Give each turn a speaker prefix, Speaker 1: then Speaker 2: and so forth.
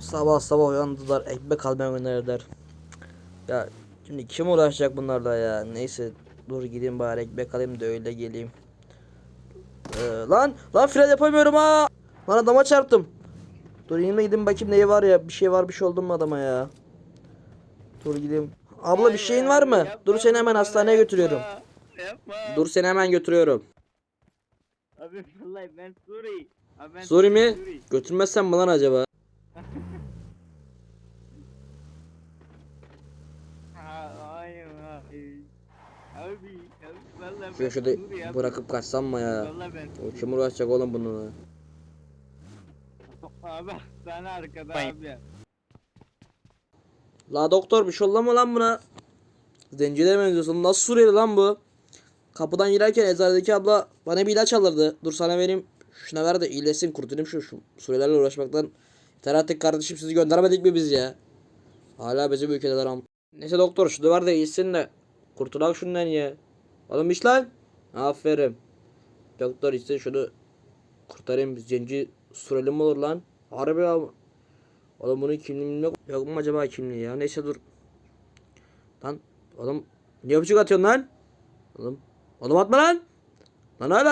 Speaker 1: Sabah sabah uyandılar ekmek almaya gönderdiler. Ya şimdi kim uğraşacak bunlarla ya? Neyse dur gideyim bari ekmek alayım da öyle geleyim. Ee, lan lan fren yapamıyorum ha. Lan adama çarptım. Dur yine gideyim bakayım neyi var ya. Bir şey var bir şey oldu mu adama ya. Dur gideyim. Abla bir şeyin var mı? Dur seni hemen hastaneye götürüyorum.
Speaker 2: Yapma.
Speaker 1: Dur seni hemen götürüyorum.
Speaker 2: Abi vallahi ben Suri. Abi ben
Speaker 1: Suri mi?
Speaker 2: Suri.
Speaker 1: Götürmezsem mi lan acaba?
Speaker 2: Abi, abi vallahi ben
Speaker 1: şurada bırakıp kaçsam mı ya?
Speaker 2: Vallahi ben
Speaker 1: O kim uğraşacak oğlum bununla?
Speaker 2: Abi sana arkada abi.
Speaker 1: La doktor bir şey oldu mu lan buna? Zencilere benziyorsun. Nasıl Suriyeli lan bu? Kapıdan girerken eczanedeki abla bana bir ilaç alırdı. Dur sana vereyim. Şuna ver de iyileşsin kurtulayım şu, şu Suriyelilerle uğraşmaktan. Yeter artık kardeşim sizi göndermedik mi biz ya? Hala bizi bu ülkedeler am. Neyse doktor şunu ver de iyisin de. Kurtulak şundan ya. Oğlum iş lan. Aferin. Doktor işte şunu kurtarayım. Zenci Suriyeli mi olur lan? Harbi ya. Oğlum bunun kimliği yok. Yok mu acaba kimliği ya? Neyse dur. Lan oğlum niye öpücük atıyorsun lan? Oğlum. Oğlum atma lan. Lan hala.